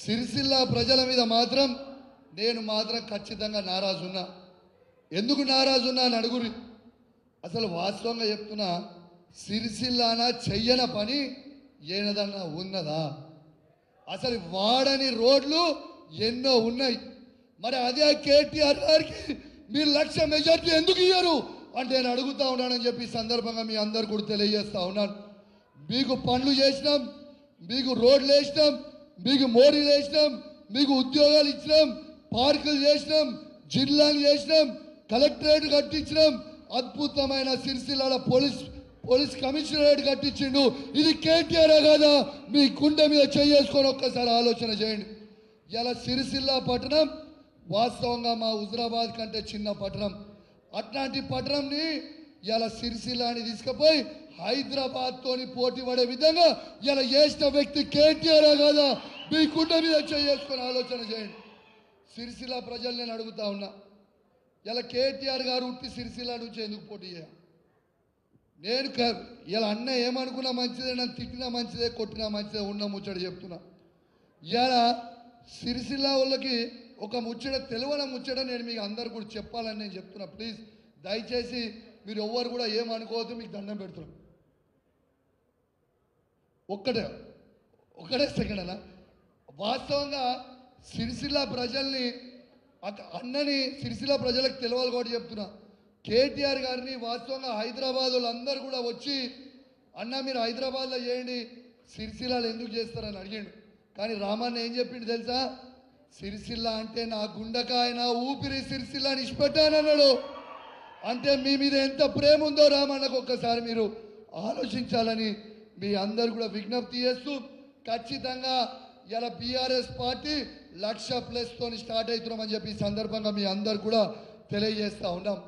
సిరిసిల్ల ప్రజల మీద మాత్రం నేను మాత్రం ఖచ్చితంగా నారాజున్నా. ఎందుకు నారాజున్నా అని అడుగురి అసలు వాస్తవంగా చెప్తున్నా సిరిసిల్లాన చెయ్యన పని ఏనదన్నా ఉన్నదా? అసలు వాడని రోడ్లు ఎన్నో ఉన్నాయి. మరి అదే కేటీఆర్ గారికి మీరు లక్ష మెజార్టీ ఎందుకు ఇయ్యరు? అంటే నేను అడుగుతా ఉన్నానని చెప్పి సందర్భంగా మీ అందరు కూడా తెలియజేస్తా ఉన్నాను. మీకు పనులు చేసినాం మీకు రోడ్లు వేసినాం మీకు మోడీ చేసినాం మీకు ఉద్యోగాలు ఇచ్చినాం పార్కులు చేసినాం జిల్లాలు చేసినాం కలెక్టరేట్ కట్టించినాం అద్భుతమైన సిరిసిల్లాల పోలీస్ పోలీస్ కమిషనరేట్ కట్టించిండు. ఇది కేటీఆర్ కదా? మీ గుండె మీద చేసుకొని ఒక్కసారి ఆలోచన చేయండి. ఇలా సిరిసిల్ల పట్టణం వాస్తవంగా మా హుజరాబాద్ కంటే చిన్న పట్టణం. అట్లాంటి పట్టణంని ఇలా సిరిసిల్లాని తీసుకుపోయి హైదరాబాద్ తోని పోటీ పడే విధంగా ఇలా చేసిన వ్యక్తి కేటీఆర్ కదా? మీ కుండ మీద చేసుకొని ఆలోచన చేయండి. సిరిసిల్ల ప్రజలు నేను అడుగుతా ఉన్నా. ఇలా కేటీఆర్ గారు ఉట్టి సిరిసిల్ల నుంచి ఎందుకు పోటీ చేయాలి? నేను క- ఇలా అన్న ఏమనుకున్నా మంచిదే నన్ను తిట్టినా మంచిదే కొట్టినా మంచిదే ఉన్న ముచ్చట చెప్తున్నా. ఇలా సిరిసిల్ల వాళ్ళకి ఒక ముచ్చట తెలివన ముచ్చట నేను మీకు అందరు కూడా చెప్పాలని నేను చెప్తున్నా. ప్లీజ్ దయచేసి మీరు ఎవ్వరు కూడా ఏమనుకోవద్దు మీకు దండం పెడుతున్నాం. ఒక్కటే ఒకటే సెకండ్ అన్న. వాస్తవంగా సిరిసిల్ల ప్రజల్ని అన్నని సిరిసిల్ల ప్రజలకు తెలవాలి కూడా చెప్తున్నా. కేటీఆర్ గారిని వాస్తవంగా హైదరాబాద్ వాళ్ళందరూ కూడా వచ్చి అన్న మీరు హైదరాబాద్లో చేయండి సిరిసిల్లాలు ఎందుకు చేస్తారని అడిగిండు. కానీ రామన్న ఏం చెప్పిండు తెలుసా? సిరిసిల్ల అంటే నా గుండకాయ నా ఊపిరి సిరిసిల్ల నిష్పెట్టానన్నాడు. అంటే మీ మీద ఎంత ప్రేమ ఉందో రామన్నకు ఒక్కసారి మీరు ఆలోచించాలని మీ అందరు కూడా విజ్ఞప్తి చేస్తూ ఖచ్చితంగా ఇలా బీఆర్ఎస్ పార్టీ లక్ష ప్లస్తోని స్టార్ట్ అవుతున్నామని చెప్పి ఈ సందర్భంగా మీ అందరు కూడా తెలియజేస్తూ ఉన్నాం.